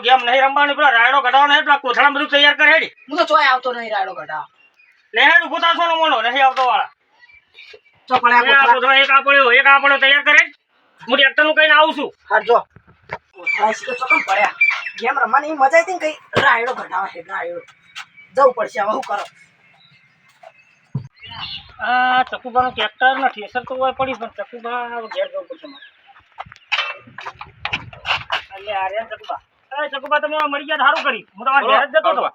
દાડો ગેમ નહીં રમવાની પેલા રાયડો ઘટાડો નહીં પેલા કોથળા બધું તૈયાર કરે હેડી. હું તો ચોય આવતો નહીં રાયડો ઘટાડો લે હેડ ઊભો થાશો ને મોનો નહીં આવતો વાળા. તો આ કોથળા. એક આ એક આ તૈયાર કરે. હું ટ્રેક્ટરનું કઈને આવું છું. હા જો. કોથળા તો કેમ પડ્યા? ગેમ રમવાની મજા આવી હતી કઈ રાયડો કઢાવા છે રાયડો. જવું પડશે હવે શું કરો? આ ચકુબાનું ટ્રેક્ટર ને ઠેસર તો હોય પડી પણ ચકુબા ઘેર જવું પડશે મારે. ચકુબા એ ચકુબા તમે મરી ગયા સારું કરી. હું તમારા ઘેર જ જતો હતો.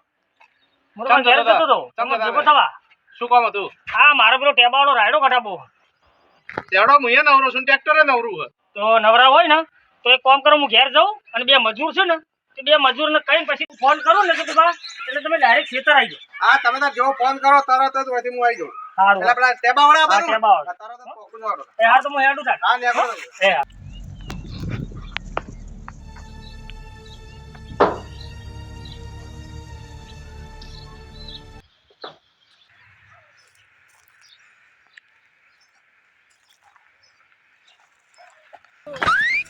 હું તમારા ઘેર જતો હતો. તમે ભેગો થવા. શું કામ હતું? હા મારો પેલો ટેબાવાળો રાયડો કઢાવો તેવડો હું એ નવરો છું ટ્રેક્ટરે નવરું છે તો નવરા હોય ને તો એક કામ કરો હું ઘેર જાઉં અને બે મજૂર છે ને તો બે મજૂરને કઈ પછી ફોન કરું ને ચકુબા એટલે તમે ડાયરેક્ટ ખેતર આવી જાઓ. હા તમે તાર જેવો ફોન કરો તરત જ વહીથી હું આવી જાઉં. સારું એટલે પેલા ટેબા વાળા હા, તરત જ પોકું વાળો. એ હાર તો હું હેડું થાય હા નેકળો. એ હા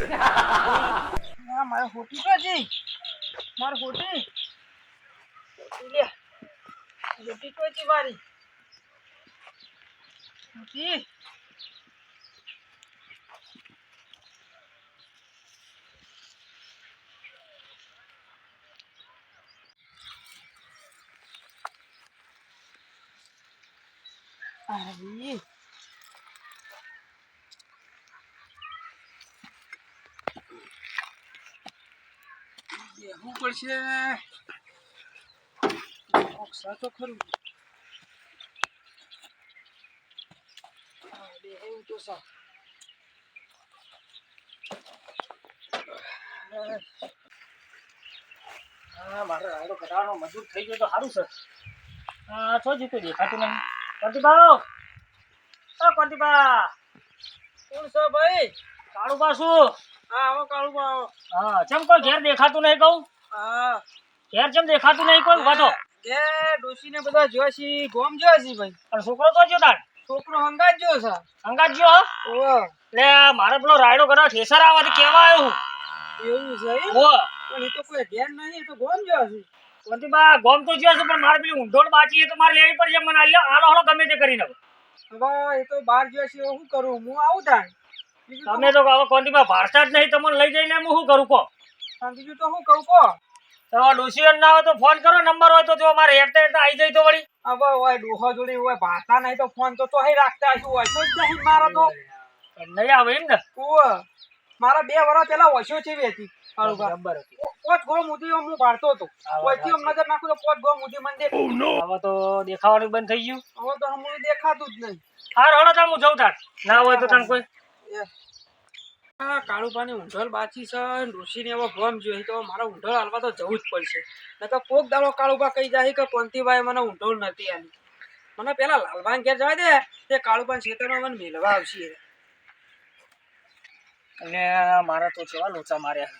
હા મારે હોટી તો જી મારે હોટી. લે. હોટી તો જી મારી. હોટી અરે બેહવું પડશે તો ખરું. તો સા હા મારે રાયડો કઢાવવાનો મજૂર થઈ ગયો તો સારું છે. હા છો જીતું દેખાતું નહીં. કોંતીબા ઓ કોંતીબા કોણ છો ભાઈ? કાળું પાછું હા આવો. હા ચમ કોઈ ઘેર દેખાતું નહીં કહું? હા. ઘેર જેમ દેખાતું નહીં કોઈ વાતો કે ડોશીને બધા જોશી ગોમ જોશી ભાઈ. અને છોકરો તો જો તાર? છોકરો હંગાત જો છે. અંગાત જો ઓહો. એટલે મારે પેલો રાયડો કઢાવ ઠેસર આવવાથી કેવા આવ્યું એવું છે ઓ પણ એ તો કોઈ ધ્યાન નહીં એ તો ગોમ જોશી કોંતીબા ગોમ તો જ્યો છે પણ મારે પેલી ઊંધોળ બાચી એ તો મારે લેવી પડશે મને. આલ્યો આલો હળો ગમે તે કરીને હવે એ તો બાર જોશી છે શું કરું? હું આવું થાય તમે તો હવે કોંતીબા ભારતા જ નહીં તમને લઈ જઈને હું શું કરું તો બીજું તો હું કહું કહો. તો ડોસીયન ના હોય તો ફોન કરો નંબર હોય તો જો મારે હેડતા હેડતા આવી જાય તો વળી. હવે ઓય ડોહો જોડી ઓય ભાતા નહીં તો ફોન તો તોય રાખતા હશું હોય. તો જ મારો તો. નહીં આવે એમ ને? ઓ મારા બે વર્ષ પેલા ઓછો છે હતી. કાળુભા. બરાબર હતી. પોત ગો મુદી હું પાડતો હતો. ઓછી વાત ઓયથી આમ નજર નાખું તો પોત ગો મુદી મને દેખ હવે તો દેખાવાનું બંધ થઈ ગયું. હવે તો હમણાં દેખાતું જ નહીં. હાર હળો તાર હું જઉં તાર. ના હોય તો તને કોઈ. કાળુભાની ઊંઢોલ બાચી છે ઋષિને એવો ભ્રમ જોઈએ તો મારે ઊંઢોલ હાલવા તો જવું જ પડશે. નકર કોક દાડો કાળુભા કહી જાય કે પંથીભાઈ મને ઊંઢોલ નથી આની મને પેલા લાલભાન ઘેર જવા દે, તે કાળુભાન ખેતરમાં મને મેળવા આવશે અને મારા તો કેવા લોચા માર્યા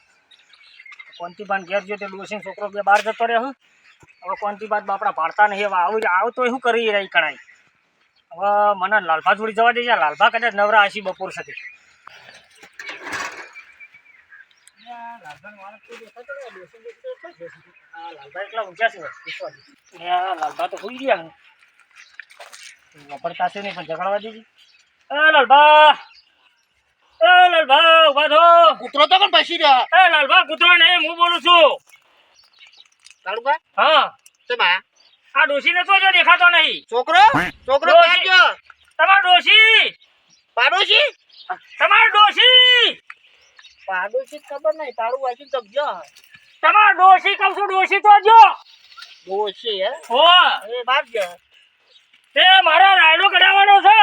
કોંતીબાન ઘેર જો તે ડોસીનો છોકરો બે બહાર જતો રહ્યો હવે કોંતીબાદ બાપડા ભાડતા નહીં, હવે આવું આવું તો શું કરી રહી કણાય. હવે મને લાલભા જોડી જવા દેજે. લાલભા કદાચ નવરા આશી બપોર સાથે લાલભા તો હોઈ ગયા? વપરતા છે નહીં પણ ઝઘડવા દેજે એ લાલભા એ લાલભા ઊભા થો કૂતરો તો પણ પસી રહ્યા એ લાલભા કૂતરો નહીં હું બોલું છું હા શેમાં? આ ડોશીને તો જો દેખાતો નહીં છોકરો છોકરો તમારો ડોશી? પાડોશી? તમારો ડોશી? પાડોશી ખબર નહીં તારું વાંચી તો જો. તમારો ડોશી કહું છું ડોશી તો જો. ડોશી હે? હો. એ બાર જો. તે મારો રાયડો કઢાવવાનો છે.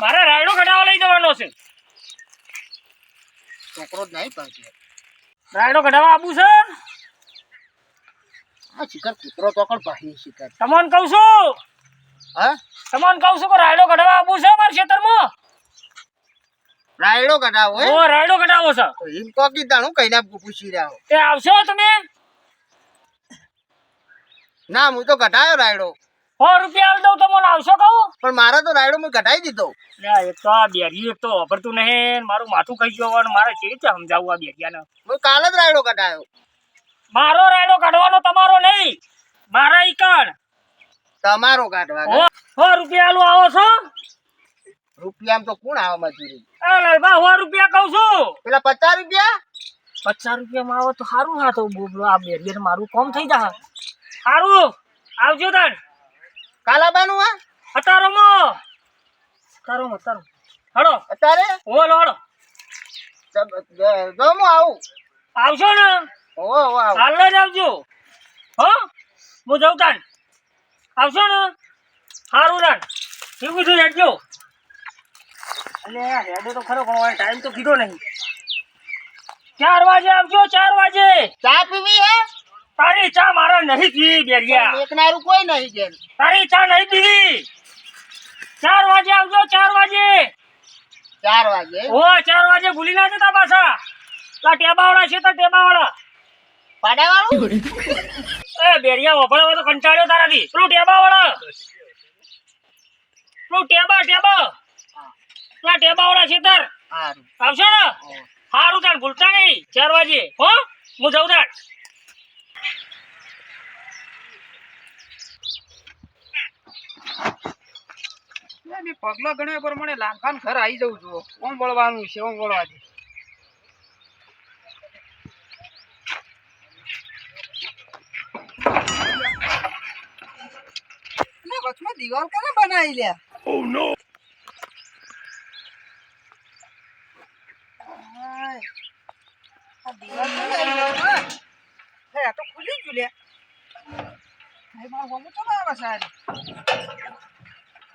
મારે રાયડો કઢાવવા લઈ જવાનો છે. છોકરો જ નહીં પણ રાયડો કઢાવવા આવું છે? હા શિખર કૂતરો તો પણ ભાઈ શિખર. તમને કહું છું. હા? તમને કહું છું કે રાયડો કઢાવવા આવું છે મારા ખેતરમાં? રાયડો કઢાવો હે? ઓ રાયડો કઢાવો છે? તો એમ તો કીધા હું કઈને પૂછી રહ્યો તે આવશો તમે? ના હું તો કઢાયો રાયડો. સો રૂપિયા આલ દઉં તો મને આવશો કહું? પણ મારે તો રાયડો મેં કઢાઈ દીધો. ના એક તો આ બેરી એક તો વાપરતું નહીં મારું માથું ખાઈ ગયું અને મારે કેવી રીતે સમજાવું આ બેરિયાને? મેં કાલે જ રાયડો કઢાયો. મારો રાયડો કાઢવાનો તમારો નહીં મારા ઈકણ તમારો કાઢવાનો. સો રૂપિયા આલું આવો છો? રૂપિયામાં તો કોણ આવે મજૂરી? એ લાલબા રૂપિયા કહું છું. પેલા પચાસ રૂપિયા? પચાસ રૂપિયામાં આવો તો સારું હા તો બોબલો આ બેરિયર મારું કોમ થઈ જા સારું આવજો તાન કાલાબાનું આ? અતારો મો અતારો મો અતારો હડો અત્યારે ઓલો હડો જો હું આવું. આવશો ને? ઓ ઓ હાલ જ આવજો. હો હું જઉં તાન આવશો ને? સારું તાન એવું કીધું હેડજો એટલે હેડો તો ખરો પણ ટાઈમ તો કીધો નહીં. ચાર વાગે આવજો ચાર વાગે. ચા પીવી હે? તારી ચા મારે નહીં પીવી બેરિયા. એકનારું કોઈ નહીં ઘેર. તારી ચા નહીં પીવી ચાર વાગે આવજો ચાર વાગે. ચાર વાગે? ઓ ચાર વાગે ભૂલી ના જતા પાછા. આ ટેબાવાળા છે તો ટેબાવાળા. પાડાવાળું? એ બેરિયા વફળવા તો કંટાળ્યો તારાથી. પેલું ટેબાવાળા. પેલું ટેબા ટેબા. પેલા ટેબાવાળા છે તાર? આવશો ને? સારું તાર ભૂલતા નહીં. ચાર વાગે. હો? હું જઉં તાર. મેં પગલા ગણ્યા પ્રમાણે લાંખાન ઘર આવી જવું જુઓ. ઓમ વળવાનું છે ઓમ વળવાથી. લે, વચમાં દિવાલ કરે બનાવી લ્યા હાય. આ દિવાલ કેવી આવી ગઈ હમણાં? લે, આ તો ખુલી ગયું લ્યા ભાઈ, મારું ગમું તો ના આવે સાહેબ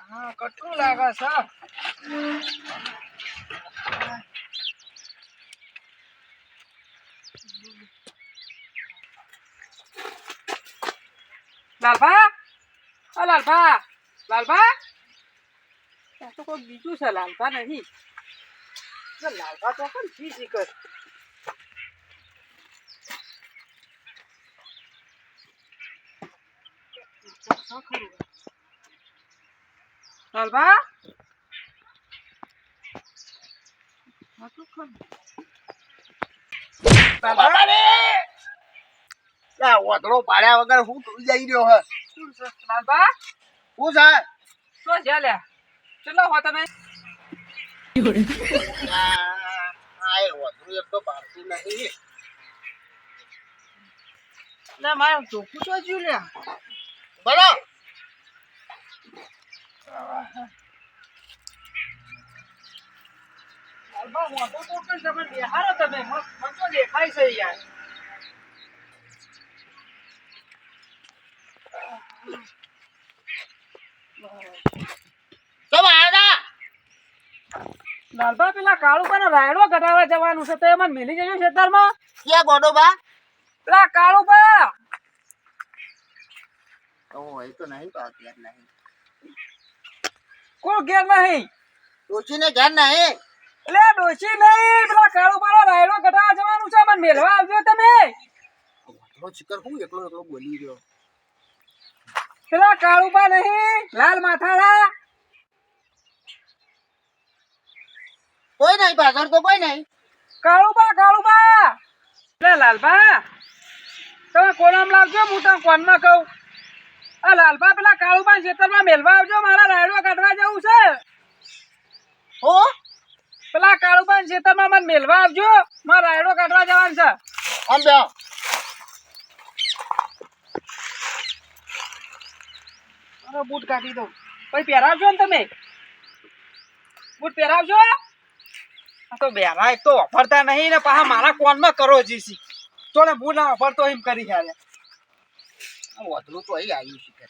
હા કટરું લાગે છે લાલભા ઓ લાલભા લાલભા તો કોઈ બીજું છે લાલભા નહીં લાલભા તો પણ જી જી કર ખરું. લાલભા પાડ્યા વગર હું તું જઈ રહ્યો હે શું છે? લાલભા હું છે? શું છે લ્યા કેટલો હો તમે. આ આ એ ઓતળું એક તો પાડતું નહીં. ના મારે ચોખ્ખું તો જ્યું લ્યા બોલો. દેખાય છે યાર. લાલભા પેલા કાળુબા રાયડો ઘટાડવા જવાનું છે તો એમાં મિલી જજો ખેતરમાં ક્યાં ગોડો બા? પેલા કાળુબા ઓ એ તો નહીં તો અત્યારે નહીં. ઘેર નહીં? ડોશીને ઘેર નહીં. એટલે ડોશી નહીં પેલા કાળુબા રાયડો ઘટાડવા જવાનું છે મને મેળવા આવજો તમે. ચિકર હું એકલો એકલો બોલી રહ્યો? પેલા કાળુબા નહીં લાલ માથાળા. કોઈ નહીં પાછળ તો કોઈ નહીં. કાળુબા કાળુબા. લે લાલબા તમે કોનામ લાવજો હું તને કોનમાં કહું? આ લાલભા પેલા કાળુબા ખેતરમાં મેલવા આવજો મારા રાયડો કાઢવા જવું છે. હો? પેલા કાળુબા ખેતરમાં મને મેલવા આવજો મારા રાયડો કાઢવા જવાનું છે. આમ બે મારો બૂટ કાઢી દઉં. પછી પહેરાવજો ને તમે. બૂટ પહેરાવજો. આ તો બેરા એક તો વાપરતા નહીં ને પાછા મારા કોનમાં કરો જીસી. તો ને બૂટ ના વાપરતો એમ કરી ખાલે ઓતળું તો અહીં આવ્યું છે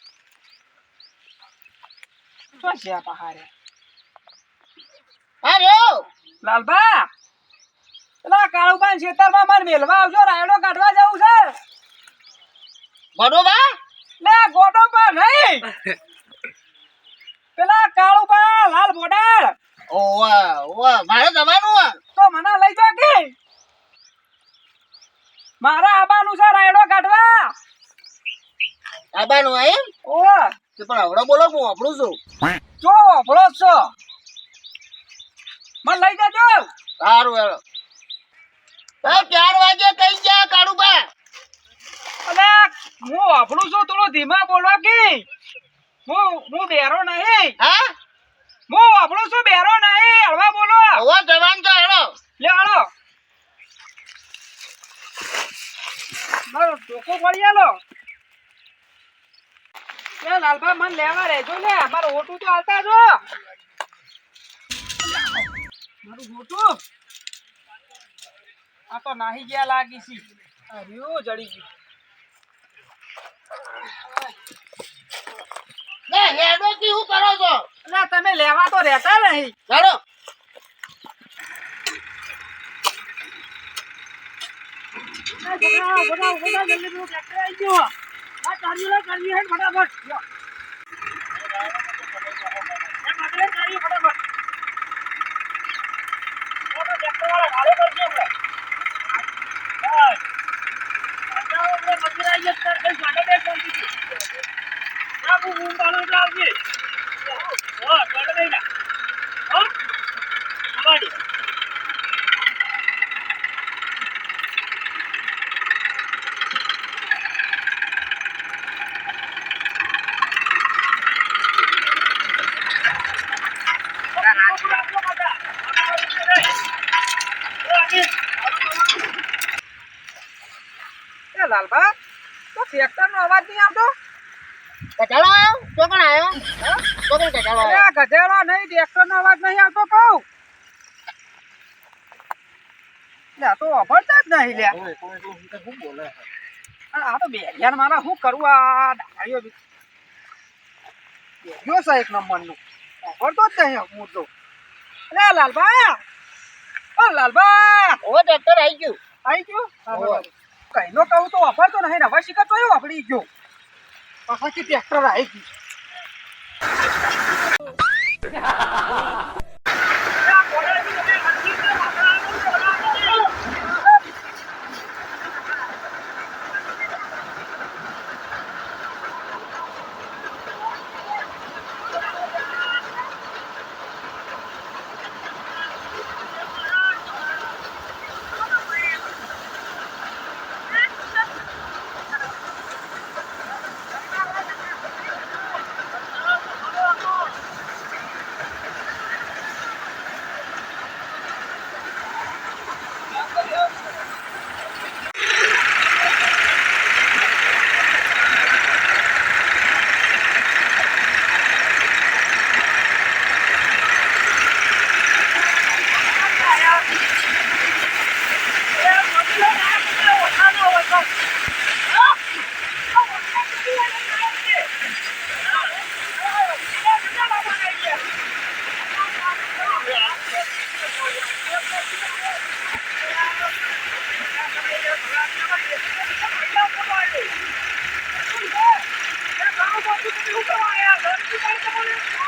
શું છે આ પહાડે? રહ્યો લાલબા પેલા કાળુબા ખેતરમાં મારે મેલવા આવજો રાયડો કાઢવા જવું છે. ગોડો બા લે ગોડો પર નહીં. પેલા કાળુબા લાલ બોડાળ ઓવા ઓવા મારે જવાનું તો મને લઈ જો કે? મારા આબાનું છે રાયડો કાઢવા. આબાનું એમ? ઓ તે પણ હવડે બોલો હું આપણું છું? જો વાપરો છો. મને લઈ જજો. સારું હેલો. તો ચાર વાગે કઈ ગયા કાળુબા અલે હું વાપરું છું થોડો ધીમા બોલો કે. હું હું બેરો નહીં. હા? હું વાપરું છું બેરો નહીં. હળવા બોલો. હવે જવાન તો હેલો લે હળો. મારો ટોકો પડી આલો. એ લાલભા મને લેવા રહેજો ને મારો ઓટું તો આવતા જો. મારું ઓટું? આ તો નાહી ગયા લાગી છે. અર્યું જડી ગયું. લે હેડો કી હું કરો છો? ના તમે લેવા તો રહેતા નહીં. ચાલો છોકરા બધા બધા જલ્દી ટ્રેક્ટર આવી ગયો. ફટાફટ લ્યો. એ પકડે ચાર્જી ફટાફટ એ તો ટ્રેક્ટરવાળા ગાડી કરશે આપણે. બસ. અત્યારે આપણે મજૂર આવી ગયા છે, કઈ ગાડી બે શાંતિથી. ના, હું ઊંઘ આવું એટલે આવજે. હો, ગાડી લઈ જા. હો? ગાડી. એ લાલભા તો ટ્રેક્ટર નો અવાજ નહીં આવતો કચાડો આવ્યો ચોકણ આવ્યો હા ચોકણ કચાડો અરે આવ્યો આ ગધેડો નહીં ટ્રેક્ટર નો અવાજ નહીં આવતો કહું. લે તો જ નહીં લ્યા આ તો બેરિયાર મારા શું કરવું આ ડાળીઓ બી બેરિયો છે એક નંબરનું. વાપરતો જ નહીં હું તો. અરે લાલબા ઓ ટ્રેક્ટર આવી ગયું. આવી ગયું. કઈ નો કહું તો વાપરતો નહીં નવા હવે શીખર તો વાપરી ગયો. પાછાથી ટ્રેક્ટર આવી ગયું. ha ha ha nu se mai ia, dar și mai se mai ia.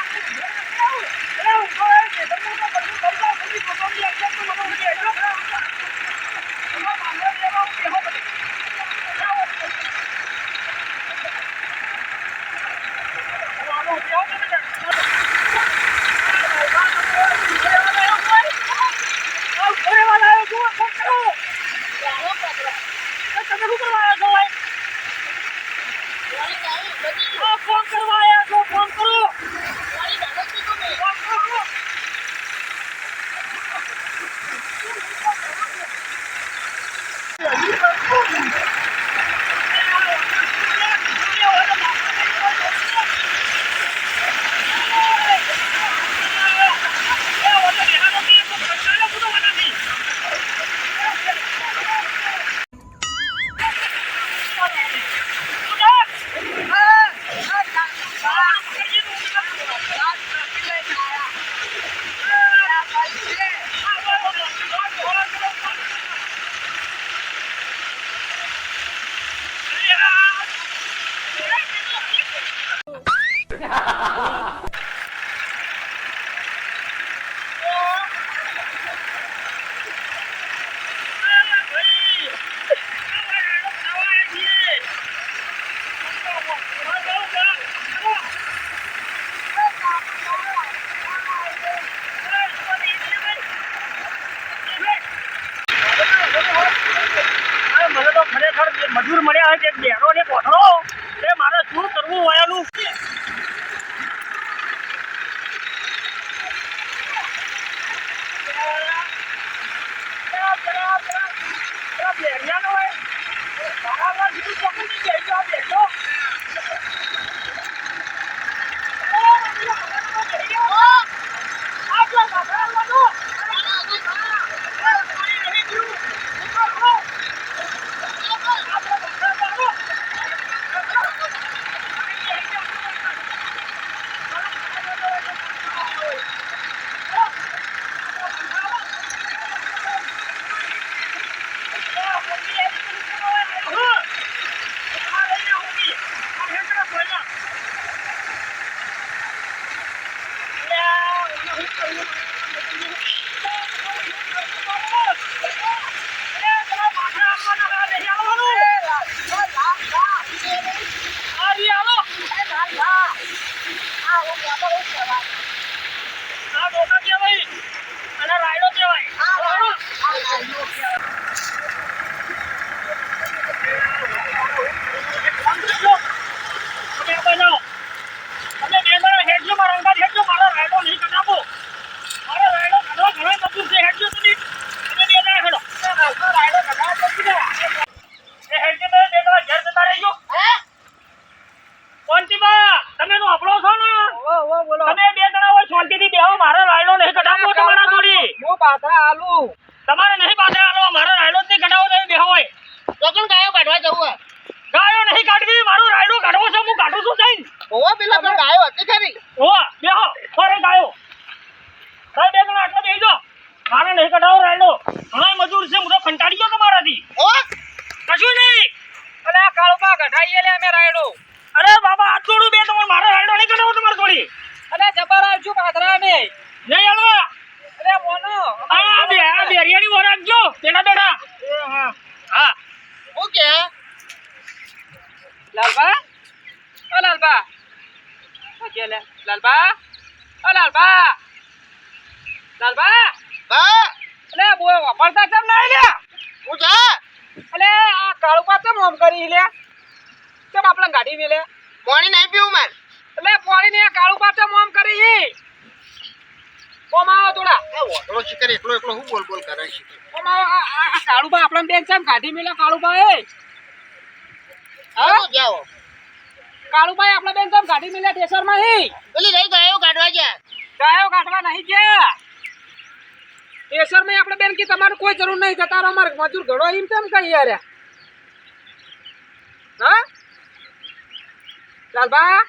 શિકાર એકલો એકલો હું બોલ બોલ કરે છે? ઓમ આવો આ- આ આ કાળુબા આપણે બેન કેમ ગાડી મેલે કાળુબા એ. હા? જાઓ. કાળુબા આપણે બેન કેમ ગાડી મેલે ટેસરમાં પેલી રહી ગાયો કાઢવા ગયા ગાયો કાઢવા નહીં ગયા. ટેસરમાં આપણે બેન કે તમારું કોઈ જરૂર નહીં જતા રહો અમારે મજૂર ઘડો એમ કેમ કહી યાર. હા? લાલબા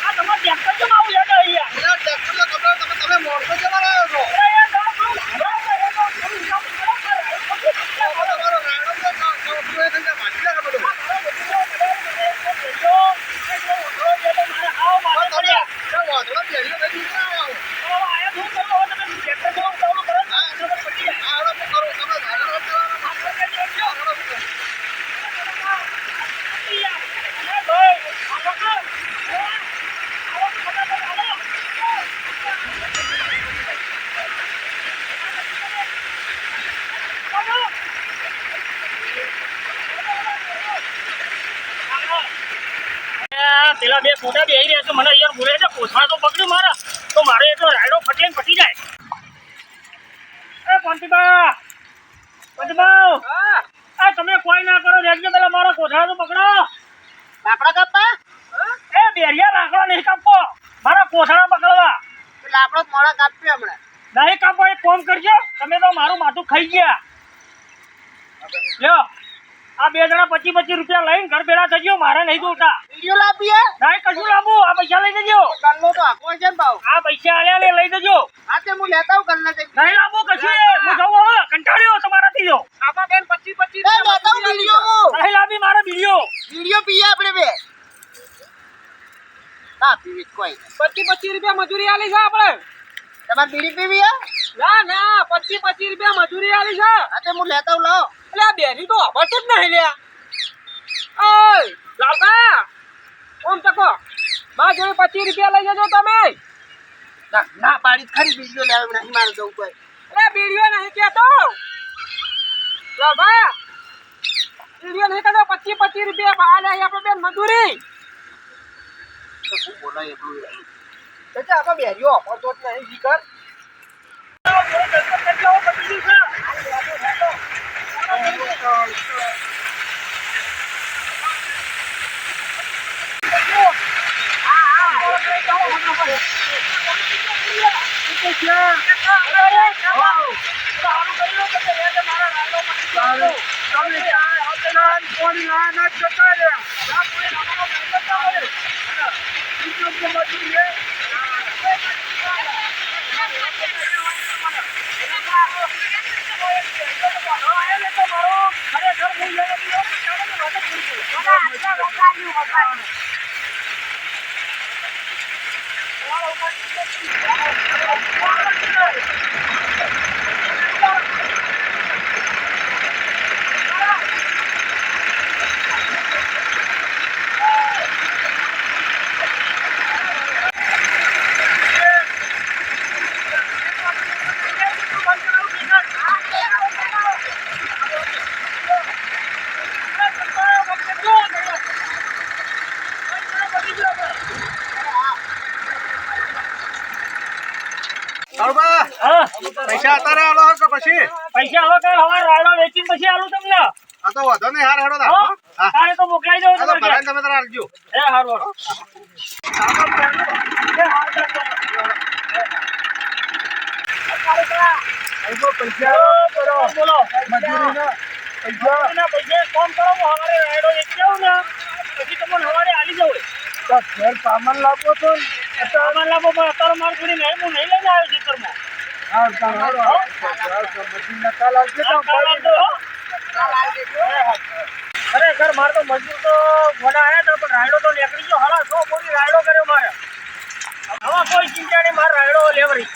આ તમે ટ્રેક્ટર કેમ આવું યાર? તમે મોણસો જવા રહ્યો છો અરે યાર, ગામ ગામ. પેલા બે ફોટા બે રહ્યા છે મને યાર બોલે છે પોસવા તો પકડ્યું મારા. તો મારે એટલો રાયડો ફટીને ફટી જાય. એ કોંતીબા કોંતીબા આ તમે કોઈ ના કરો રેડજો પેલા મારો કોથળા તો પકડો. લાકડા એ બેરિયા લાકડા નહીં કાપો. મારા કોથળા પકડવા. લાકડો મોડા કાપ્યો હમણાં. નહીં કાપો એક કોમ કરજો. તમે તો મારું માથું ખાઈ ગયા. લ્યો. આ બે જણા પચીસ પચીસ રૂપિયા લઈને ઘર ભેડા થઈ ગયો મારે નહીં જોતા. વીડિયો લાવીએ? નહીં કશું લાવવું આ પૈસા લઈ જજો. ગલ્લો તો આખો છે ને ભાવ. આ પૈસા આલ્યા લે લઈ જજો. હા તે હું લેતા હું ગલ્લા જઈ નહીં લાવવું કશું એ. હું જવું હવે કંટાળ્યો તમારાથી જો. આમાં બેન પચીસ પચીસ એ લેતા હું વીડિયો નહીં લાવી મારા વીડિયો. વીડિયો પીએ આપણે બે. ના પીવી કોઈ પચી પચીસ પચીસ રૂપિયા મજૂરી આલી છે આપણે. તમારે બીડી પીવી ના ના પચીસ પચીસ રૂપિયા મજૂરી આલી છે. હા તે હું લેતા હું લાવો. એટલે આ બેરી તો અબડતું જ નહીં લ્યા. ઓય લાલબા ઓમ તકો માં જોડે પચીસ રૂપિયા લઈ જજો તમે. ના પાડી ખરી બીજો લેવા નહીં મારે જવું કોઈ એટલે બીડીઓ નહીં કહેતો. લાલબા બીડીઓ નહીં કહેતો પચીસ પચીસ રૂપિયા ભાડા લે આપણે બેન મજૂરી. તો બોલાય એટલું? આપણે બેરીઓ અબડતો જ નહીં જીકર Oh, my God. પૈસા અત્યારે આલો કે પછી? પૈસા હવે કઈ હવા રાયડો વેચીને પછી આલું તમને? આ તો વધો નહીં હાર હેડો હો? હા. તારે તો મોકલાઈ તો તમારે તમે તારે આલજો એ હારું હારું. બોલો, બોલો. મજૂરીના પૈસે. કામ કરો? હવારે રાયડો વેચી ને પછી તમને હવારે આલી જવું. ઘેર સામાન લાવો તો સામાન લાવો પણ અત્યારે મારે થોડી નહીં હું નહીં લઈને આવ્યો ખેતરમાં હા, કાલ આવજો, હો. ખરેખર મારે તો મજૂર તો આયા હતા પણ રાયડો તો નીકળી ગયો હાલા સો બોરી રાયડો કર્યો મારે હવે કોઈ ચિંતા નહીં મારે રાયડો લેવરી.